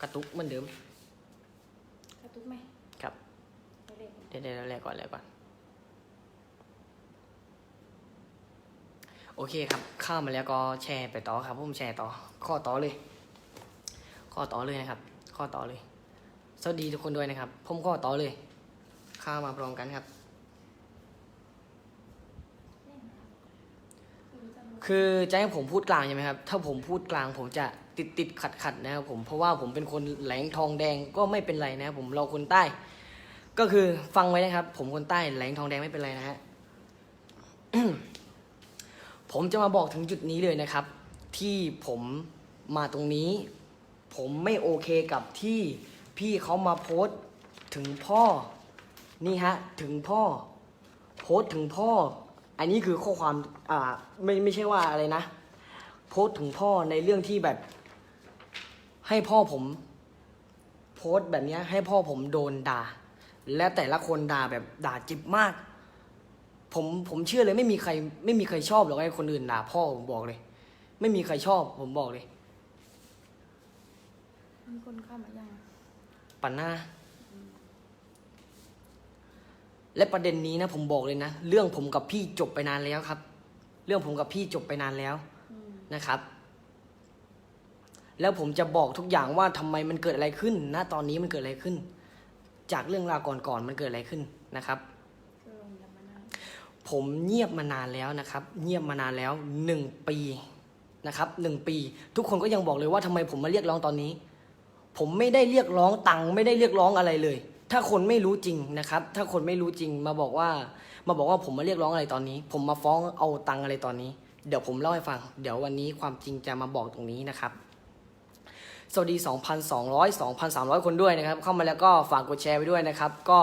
กระตุกเหมือนเดิม กระตุกไหมครับไม่เล่นเดี๋ยวเดี๋ยวแรกก่อนแรกก่อน โอเคครับเข้ามาแล้วก็แชร์ไปต่อครับผมแชร์ต่อ ข้อต่อเลย ข้อต่อเลยนะครับ ข้อต่อเลย สวัสดีทุกคนด้วยนะครับ ผมข้อต่อเลยเข้ามาพร้อมกันครับเล่นครับไม่รู้จะรู้คือจะให้ผมพูดกลางใช่ไหมครับ ถ้าผมพูดกลางผมจะ ติดติดขัดขัดนะครับผมเพราะว่าผมเป็นคนแหลงทองแดงก็ไม่เป็นไรนะครับผมเราคนใต้ ก็คือฟังไว้นะครับ ผมคนใต้แหลงทองแดงไม่เป็นไรนะฮะผมจะมาบอกถึงจุดนี้เลยนะครับ ที่ผมมาตรงนี้ ผมไม่โอเคกับที่พี่เขามาโพสถึงพ่อ นี่ฮะ ถึงพ่อ โพสถึงพ่อ อันนี้คือข้อความอ่าไม่ไม่ใช่ว่าอะไรนะ โพสถึงพ่อในเรื่องที่แบบ ให้พ่อผมโพสต์แบบเนี้ยให้พ่อผมโดนด่า และแต่ละคนด่าแบบด่าจิบมาก ผมผมเชื่อเลยไม่มีใคร ไม่มีใครชอบหรอกให้คนอื่นด่าพ่อผมบอกเลย ไม่มีใครชอบผมบอกเลยมีคนเข้ามายังปันหน้า และประเด็นนี้นะ ผมบอกเลยนะ เรื่องผมกับพี่จบไปนานแล้วครับ เรื่องผมกับพี่จบไปนานแล้วอืมนะครับ แล้วผมจะบอกทุกอย่างว่าทำไมมันเกิดอะไรขึ้นณตอนนี้มันเกิดอะไรขึ้น จากเรื่องราวก่อนๆมันเกิดอะไรขึ้นนะครับ ผมเงียบมานานแล้วนะครับ เงียบมานานแล้วหนึ่งปีนะครับหนึ่งปี ทุกคนก็ยังบอกเลยว่าทำไมผมมาเรียกร้องตอนนี้ ผมไม่ได้เรียกร้องตังค์ไม่ได้เรียกร้องอะไรเลย ถ้าคนไม่รู้จริงนะครับ ถ้าคนไม่รู้จริงมาบอกว่า มาบอกว่าผมมาเรียกร้องอะไรตอนนี้ ผมมาฟ้องเอาตังค์อะไรตอนนี้ เดี๋ยวผมเล่าให้ฟัง เดี๋ยววันนี้ความจริงจะมาบอกตรงนี้นะครับ สวัสดี 2,200 2,300 คนด้วยนะครับ เข้ามาแล้วก็ฝากกดแชร์ไปด้วยนะครับ ก็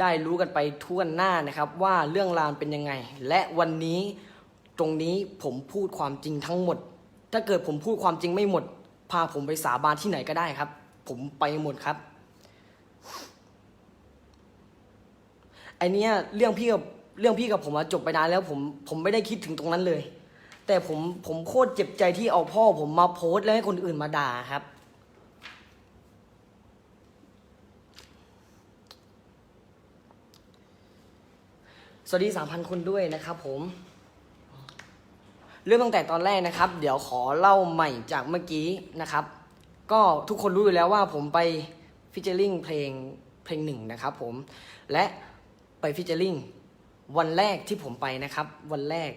ได้รู้กันไปทั่วหน้านะครับ ว่าเรื่องราวเป็นยังไง และวันนี้ตรงนี้ผมพูดความจริงทั้งหมด ถ้าเกิดผมพูดความจริงไม่หมด พาผมไปสาบานที่ไหนก็ได้ครับ ผมไปหมดครับไอเนี้ยเรื่องพี่กับเรื่องพี่กับผมอะจบไปนานแล้วผมผมไม่ได้คิดถึงตรงนั้นเลย แต่ผมผมโคตรเจ็บใจที่เอาพ่อผมมาโพสต์แล้วให้คนอื่นมาด่าครับ สวัสดีสามพันคนด้วยนะครับผม เรื่องตั้งแต่ตอนแรกนะครับ เดี๋ยวขอเล่าใหม่จากเมื่อกี้นะครับ ก็ทุกคนรู้อยู่แล้วว่าผมไปฟิชเจอร์ลิงเพลงเพลงหนึ่งนะครับผม และไปฟิชเจอร์ลิงวันแรกที่ผมไปนะครับ วันแรก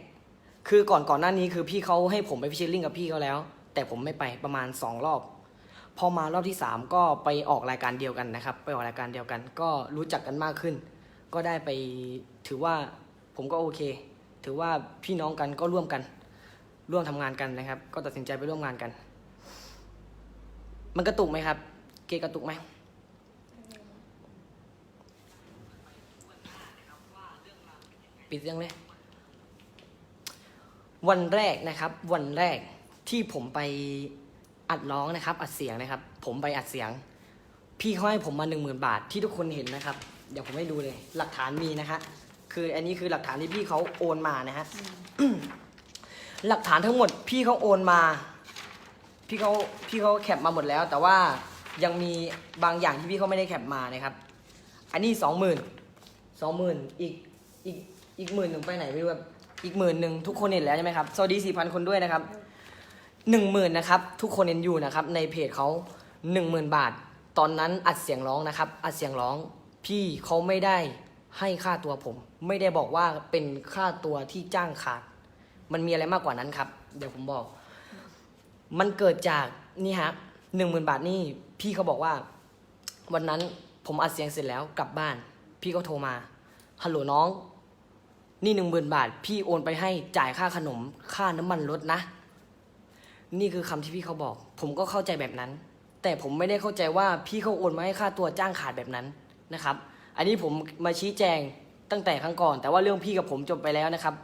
คือก่อนก่อนหน้านี้คือพี่เขาให้ผมไปฟิชเชอร์ลิงกับพี่เขาแล้ว แต่ผมไม่ไปประมาณสองรอบ พอมารอบที่สามก็ไปออกรายการเดียวกันนะครับ ไปออกรายการเดียวกัน ก็รู้จักกันมากขึ้น ก็ได้ไปถือว่าผมก็โอเค ถือว่าพี่น้องกันก็ร่วมกัน ร่วมทำงานกันนะครับ ก็ตัดสินใจไปร่วมงานกัน มันกระตุกไหมครับ เกกระตุกไหมปิดเสียงเลยวันแรกนะครับ วันแรกที่ผมไปอัดร้องนะครับ อัดเสียงนะครับ ผมไปอัดเสียง พี่เขาให้ผมมาหนึ่งหมื่นบาทที่ทุกคนเห็นนะครับ เดี๋ยวผมให้ดูเลย หลักฐานมีนะฮะคืออันนี้คือหลักฐานที่พี่เขาโอนมานะฮะหลักฐานทั้งหมดพี่เขาโอนมา พี่เขาพี่เขาแคปมาหมดแล้ว แต่ว่ายังมีบางอย่างที่พี่เขาไม่ได้แคปมานะครับ อันนี้สองหมื่นสองหมื่นอีกอีกอีกหมื่นหนึ่งไปไหนไม่รู้แบบอีกหมื่นหนึ่งทุกคนเห็นแล้วใช่ไหมครับสวัสดีสี่พันคนด้วยนะครับหนึ่งหมื่นนะครับทุกคนเห็นอยู่นะครับในเพจเขาหนึ่งหมื่นบาท ตอนนั้นอัดเสียงร้องนะครับ อัดเสียงร้อง พี่เขาไม่ได้ให้ค่าตัวผม ไม่ได้บอกว่าเป็นค่าตัวที่จ้างขาด มันมีอะไรมากกว่านั้นครับ เดี๋ยวผมบอก มันเกิดจากนี่ฮะหนึ่งหมื่นบาทนี่พี่เขาบอกว่า วันนั้นผมอัดเสียงเสร็จแล้วกลับบ้าน พี่ก็โทรมาฮัลโหลน้อง นี่หนึ่งหมื่นบาท พี่โอนไปให้จ่ายค่าขนมค่าน้ำมันรถนะ นี่คือคำที่พี่เขาบอก ผมก็เข้าใจแบบนั้น แต่ผมไม่ได้เข้าใจว่าพี่เขาโอนมาให้ค่าตัวจ้างขาดแบบนั้น นะครับ อันนี้ผมมาชี้แจงตั้งแต่ครั้งก่อน แต่ว่าเรื่องพี่กับผมจบไปแล้วนะครับ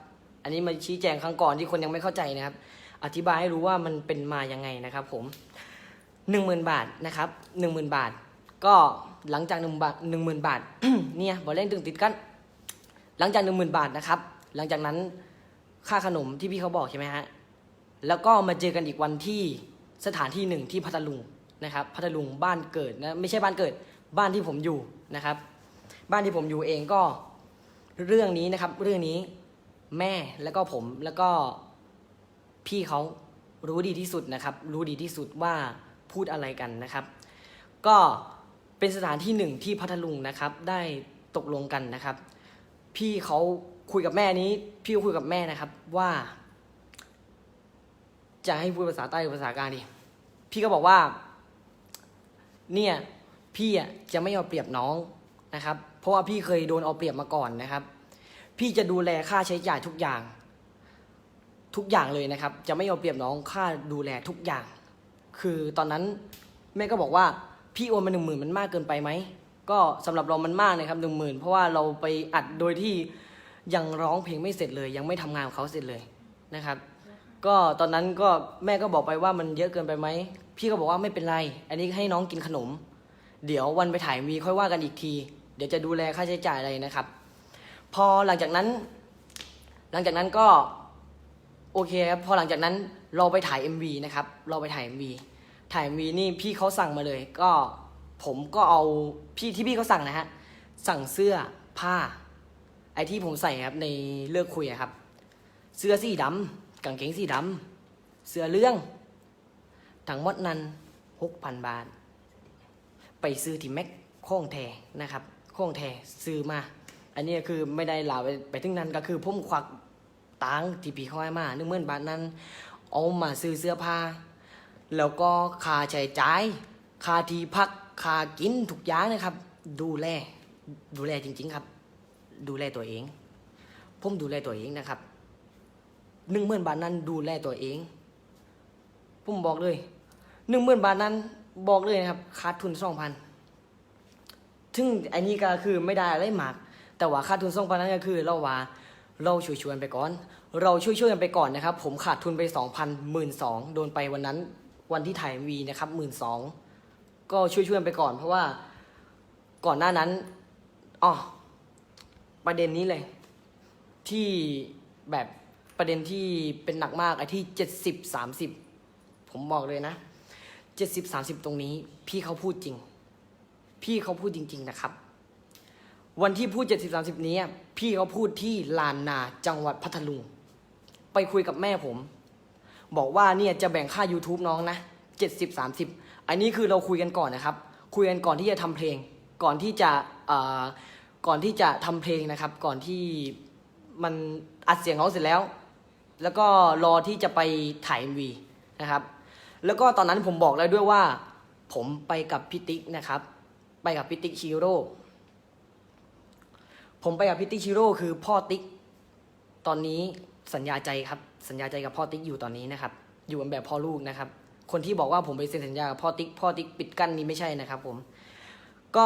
อันนี้มาชี้แจงครั้งก่อนที่คนยังไม่เข้าใจนะครับ อธิบายให้รู้ว่ามันเป็นมายังไงนะครับ ผมหนึ่งหมื่นบาทนะครับหนึ่งหมื่นบาท ก็หลังจากหนึ่งบาทหนึ่งหมื่นบาทเนี่ยบอลเล่นตึงติดกัน หลังจากหนึ่งหมื่นบาทนะครับ หลังจากนั้นค่าขนมที่พี่เขาบอกใช่ไหมฮะแล้วก็มาเจอกันอีกวันที่สถานที่หนึ่งที่พัทลุงนะครับพัทลุงบ้านเกิดนะไม่ใช่บ้านเกิด บ้านที่ผมอยู่นะครับ บ้านที่ผมอยู่เองก็เรื่องนี้นะครับ เรื่องนี้แม่แล้วก็ผมแล้วก็พี่เขารู้ดีที่สุดนะครับ รู้ดีที่สุดว่าพูดอะไรกันนะครับ ก็เป็นสถานที่หนึ่งที่พัทลุงนะครับ ได้ตกลงกันนะครับ พี่เขาคุยกับแม่นี้ พี่คุยกับแม่นะครับว่า จะให้พูดภาษาใต้หรือภาษากลางดี พี่ก็บอกว่า เนี่ย พี่อะจะไม่เอาเปรียบน้องนะครับ เพราะว่าพี่เคยโดนเอาเปรียบมาก่อนนะครับ พี่จะดูแลค่าใช้จ่ายทุกอย่าง ทุกอย่างเลยนะครับ จะไม่เอาเปรียบน้องค่าดูแลทุกอย่าง คือตอนนั้นแม่ก็บอกว่าพี่โอนมาหนึ่งหมื่นมันมากเกินไปไหมก็สำหรับเรามันมากนะครับหนึ่งหมื่นเพราะว่าเราไปอัดโดยที่ยังร้องเพลงไม่เสร็จเลย ยังไม่ทำงานของเขาเสร็จเลยนะครับ ก็ตอนนั้นก็แม่ก็บอกไปว่ามันเยอะเกินไปไหมพี่ก็บอกว่าไม่เป็นไร อันนี้ให้น้องกินขนม เดี๋ยววันไปถ่ายมีค่อยว่ากันอีกที เดี๋ยวจะดูแลค่าใช้จ่ายอะไรนะครับ พอหลังจากนั้น หลังจากนั้นก็โอเคครับพอหลังจากนั้นเราไปถ่าย MV นะครับ เราไปถ่าย MV ถ่าย MV นี่พี่เขาสั่งมาเลย ก็ผมก็เอาพี่ที่พี่เขาสั่งนะฮะสั่งเสื้อผ้า ไอที่ผมใส่ครับในเลิกคุยครับ เสื้อสีดำกางเกงสีดำเสื้อเรื่องทั้งหมดนั้นหกพันบาท ไปซื้อที่แม็กโค้งแทนะครับโค้งแทซื้อมา อันนี้คือไม่ได้ลาไปไปถึงนั้นก็คือผมควักตังที่พี่เขาให้มาหนึ่งหมื่นบาทนั้น เอามาซื้อเสื้อผ้า แล้วก็ค่าใช้จ่ายค่าที่พักค่ากินทุกอย่างนะครับ ดูแลดูแลจริง ๆครับ ดูแลตัวเองผมดูแลตัวเองนะครับหนึ่งหมื่นบาทนั้นดูแลตัวเองผมบอกเลยหนึ่งหมื่นบาทนั้น บอกเลยนะครับขาดทุนสองพันถึงอันนี้ก็คือไม่ได้อะไรมาก แต่ว่าขาดทุนสองพันนั้นก็คือเราว่าเราช่วยๆกันไปก่อน เราช่วยๆกันไปก่อนนะครับ ผมขาดทุนไปสองพันหมื่นสองโดนไปวันนั้นวันที่ถ่ายวีนะครับหมื่นสองก็ช่วยๆกันไปก่อน เพราะว่าก่อนหน้านั้นอ๋อประเด็นนี้เลย ที่แบบประเด็นที่เป็นหนักมากไอ้ที่เจ็ดสิบสามสิบผมบอกเลยนะ เจ็ดสิบสามสิบตรงนี้ พี่เขาพูดจริง พี่เขาพูดจริง ๆ นะครับ วันที่พูดเจ็ดสิบสามสิบนี้พี่เขาพูดที่ลานนาจังหวัดพัทลุง ไปคุยกับแม่ผม บอกว่าเนี่ยจะแบ่งค่า YouTube น้องนะเจ็ดสิบสามสิบอันนี้คือเราคุยกันก่อนนะครับ คุยกันก่อนที่จะทำเพลง ก่อนที่จะเอ่อก่อนที่จะทำเพลงนะครับ ก่อนที่มันอัดเสียงเขาเสร็จแล้ว แล้วก็รอที่จะไปถ่าย MV นะครับ แล้วก็ตอนนั้นผมบอกแล้วด้วยว่า ผมไปกับพิติกนะครับ ไปกับพิติกชิโร่ผมไปกับพิติกชิโร่คือพ่อติ๊กตอนนี้สัญญาใจครับ สัญญาใจกับพ่อติ๊กอยู่ตอนนี้นะครับ อยู่กันแบบพ่อลูกนะครับ คนที่บอกว่าผมไปเซ็นสัญญากับพ่อติ๊กพ่อติ๊กปิดกั้นนี้ไม่ใช่นะครับ ผม ก็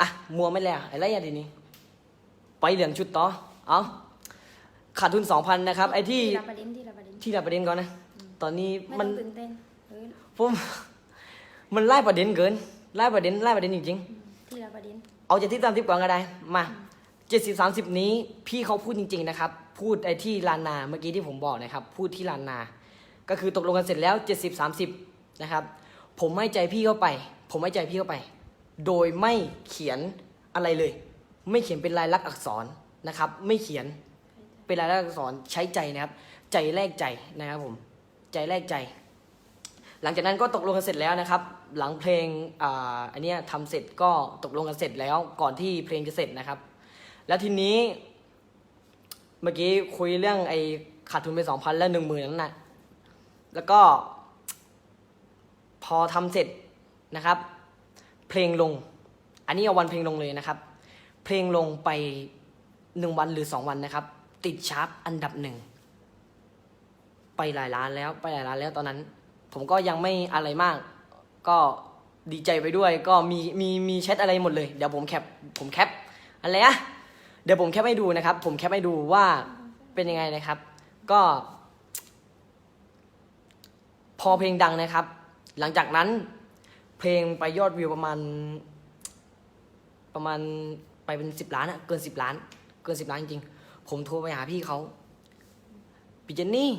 อะมัวไม่แล้วไอ้ไรอย่างทีนี้ไปเหลืองชุดต่อ เอาขาดทุนสองพันนะครับ ไอ้ที่ทีละประเด็นทีละประเด็นที่ดับประเด็นก่อนนะ ตอนนี้ไม่มัต้อนงตื่นเต้นเออผม มันไล่ประเด็นเกินไล่ประเด็นไล่ประเด็นจริงทีละประเด็นๆเอาจากที่สามสิบก่อนก็ได้ มาเจ็ดสิบสามสิบนี้พี่เขาพูดจริง ๆ นะครับ พูดไอ้ที่ลานนาเมื่อกี้ที่ผมบอกนะครับ พูดที่ลานนา ก็คือตกลงกันเสร็จแล้วเจ็ดสิบสามสิบนะครับ ผมให้ใจพี่เข้าไป ผมให้ใจพี่เข้าไป โดยไม่เขียนอะไรเลย ไม่เขียนเป็นลายลักษณ์อักษรนะครับ ไม่เขียนเป็นรายลักษณ์อักษรใช้ใจนะครับ ใจแลกใจนะครับผม ใจแลกใจ หลังจากนั้นก็ตกลงกันเสร็จแล้วนะครับ หลังเพลงอ่าอันเนี้ยทำเสร็จก็ตกลงกันเสร็จแล้วก่อนที่เพลงจะเสร็จนะครับ แล้วทีนี้เมื่อกี้คุยเรื่องไอ้ขาดทุนไปสองพันแล้วหนึ่งหมื่นนั้นนะแล้วก็ พอทำเสร็จนะครับ เพลงลง อันนี้เอาวันเพลงลงเลยนะครับ เพลงลงไปหนึ่งวันหรือสองวันนะครับ ติดชาร์ตอันดับหนึ่ง ไปหลายล้านแล้วไปหลายล้านแล้วตอนนั้น ผมก็ยังไม่อะไรมาก ก็ดีใจไปด้วย ก็มีมีมีแชทอะไรหมดเลย เดี๋ยวผมแคปผมแคปอะไรอะเดี๋ยวผมแคปให้ดูนะครับ ผมแคปให้ดูว่าเป็นยังไงนะครับ ก็ พอเพลงดังนะครับ หลังจากนั้น เพลงไปยอดวิวประมาณ ประมาณไปเป็นสิบล้านอะเกินสิบล้าน เกินสิบล้านจริงๆผมโทรไปหาพี่เขาพี่เจนนี่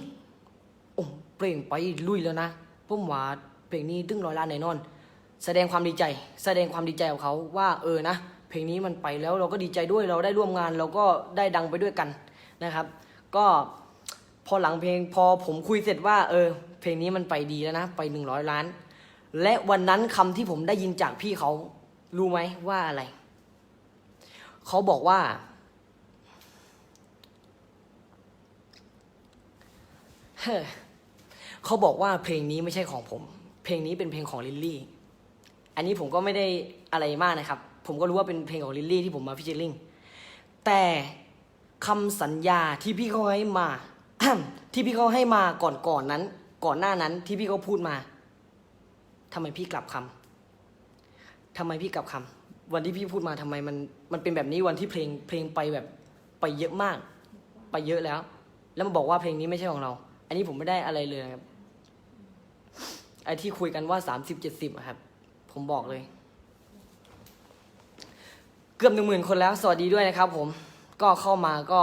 โอ้เพลงไปลุยแล้วนะผมว่าเพเพลงนี้ตึ้งร้อยล้านแน่นอน แสดงความดีใจ แสดงความดีใจกับเขาว่าเออนะ เพลงนี้มันไปแล้วเราก็ดีใจด้วยเราได้ร่วมงาน เราก็ได้ดังไปด้วยกันนะครับ ก็พอหลังเพลงพอผมคุยเสร็จว่า เออ เพลงนี้มันไปดีแล้วนะ ไปหนึ่งร้อยล้าน และวันนั้นคำที่ผมได้ยินจากพี่เขารู้ไหมว่าอะไร เขาบอกว่า เฮ้อ เขาบอกว่าเพลงนี้ไม่ใช่ของผม เพลงนี้เป็นเพลงของลิลลี่ อันนี้ผมก็ไม่ได้อะไรมากนะครับ ผมก็รู้ว่าเป็นเพลงของลิลลี่ที่ผมมาพิจิริงแต่คำสัญญาที่พี่เขาให้มา ที่พี่เขาให้มาก่อนก่อนนั้น ก่อนหน้านั้นที่พี่เขาพูดมาทำไมพี่กลับคำทำไมพี่กลับคำวันที่พี่พูดมาทำไมมันมันเป็นแบบนี้วันที่เพลงเพลงไปแบบไปเยอะมาก ไปเยอะแล้ว แล้วมาบอกว่าเพลงนี้ไม่ใช่ของเรา อันนี้ผมไม่ได้อะไรเลยครับ ไอ้ที่คุยกันว่าสามสิบเจ็ดสิบครับ ผมบอกเลย เกือบหนึ่งหมื่นคนแล้ว สวัสดีด้วยนะครับ ผมก็เข้ามาก็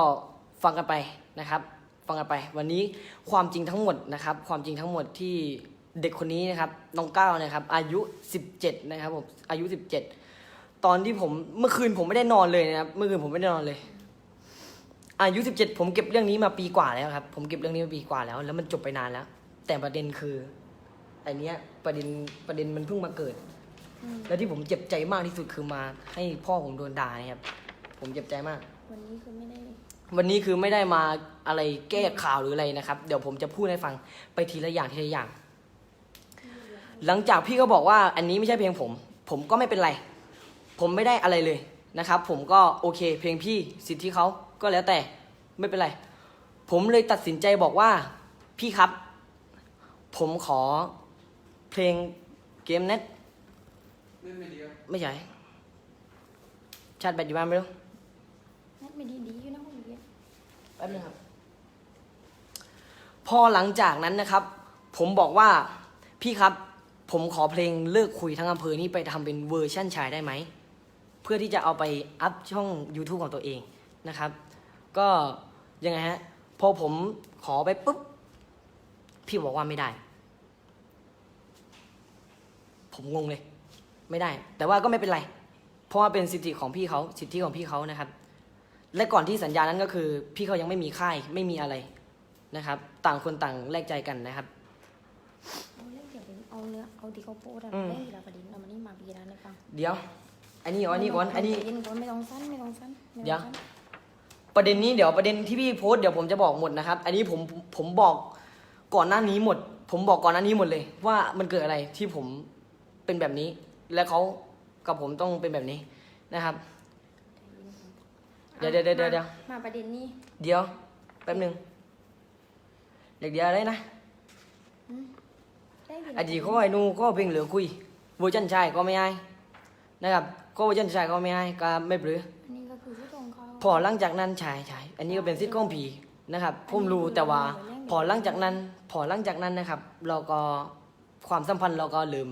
ฟังกันไปนะครับ ฟังกันไป วันนี้ความจริงทั้งหมดนะครับ ความจริงทั้งหมดที่เด็กคนนี้นะครับน้องก้าวนะครับ อายุสิบเจ็ดนะครับผมอายุสิบเจ็ดตอนที่ผมเมื่อคืนผมไม่ได้นอนเลยนะครับเมื่อคืนผมไม่ได้นอนเลย อายุสิบเจ็ดผมเก็บเรื่องนี้มาปีกว่าแล้วครับ ผมเก็บเรื่องนี้มาปีกว่าแล้ว แล้วมันจบไปนานแล้ว แต่ประเด็นคือ ไอเนี้ยประเด็นประเด็นมันเพิ่งมาเกิด อืมแล้วที่ผมเจ็บใจมากที่สุดคือมา ให้พ่อผมโดนด่าเนี่ยครับผมเจ็บใจมาก วันนี้คือไม่ได้วันนี้คือไม่ได้มาอะไรแก้ข่าวหรืออะไรนะครับ เดี๋ยวผมจะพูดให้ฟังไปทีละอย่างทีละอย่าง หลังจากพี่ก็บอกว่าอันนี้ไม่ใช่เพลงผม ผมก็ไม่เป็นไร ผมไม่ได้อะไรเลยนะครับ ผมก็โอเคเพลงพี่สิทธิเขาก็แล้วแต่ไม่เป็นไร ผมเลยตัดสินใจบอกว่าพี่ครับ ผมขอ เพลงเกมเน็ตเล่นไม่ดีครับไม่ใช่ชาติแบตอยู่บ้านไม่รู้นัดไม่ดีดีอยู่นะคุณเบียร์แป๊บนึงครับ พอหลังจากนั้นนะครับ ผมบอกว่าพี่ครับ ผมขอเพลงเลิกคุยทั้งอำเภอนี้ไปทำเป็นเวอร์ชั่นชายได้ไหม เพื่อที่จะเอาไปอัพช่อง YouTube ของตัวเองนะครับ ก็ยังไงฮะ พอผมขอไปปุ๊บ พี่บอกว่าไม่ได้ ผมงงเลย ไม่ได้ แต่ว่าก็ไม่เป็นไร เพราะว่าเป็นสิทธิของพี่เขาสิทธิของพี่เขานะครับ และก่อนที่สัญญานั้นก็คือ พี่เขายังไม่มีค่ายไม่มีอะไรนะครับ ต่างคนต่างแลกใจกันนะครับ เอาเรื่องเดี๋ยวเป็นเอาเนื้อเอาที่เขาโพสต์อะอืม เรื่องทีละประเด็นเอามานี่มาปีร้านให้ฟังเดี๋ยว อันนี้ก่อนอันนี้ก่อนอันนี้ ใจเย็นก่อนไม่ต้องสั้นไม่ต้องสั้นไม่ต้องเดี๋ยว สั้นประเด็นนี้เดี๋ยวประเด็นที่พี่โพสต์เดี๋ยวผมจะบอกหมดนะครับ อันนี้ผมผมบอกก่อนหน้านี้หมด ผมบอกก่อนหน้านี้หมดเลย ว่ามันเกิดอะไรที่ผม เป็นแบบนี้ และเขากับผมต้องเป็นแบบนี้นะครับ เดี๋ยวเดี๋ยวเดี๋ยวเดี๋ยวเดี๋ยวมาประเด็นนี้ เดี๋ยวแป๊บหนึงเด็กเดียวอะไรนะได้ทีละอดีตเขาไอ้นูก็เพลงเหลือคุยเวอร์ชันชายก็ไม่ให้นะครับก็เวอร์ชันชายก็ไม่ให้ก็ไม่ปรืออันนี้ก็คือที่ตรงเขาพอหลังจากนั้นชายชายอันนี้ก็เป็นซิทก้องผีนะครับผมรู้แต่ว่าพอหลังจากนั้น พอหลังจากนั้นนะครับ เราก็ความสัมพันธ์เราก็ลืม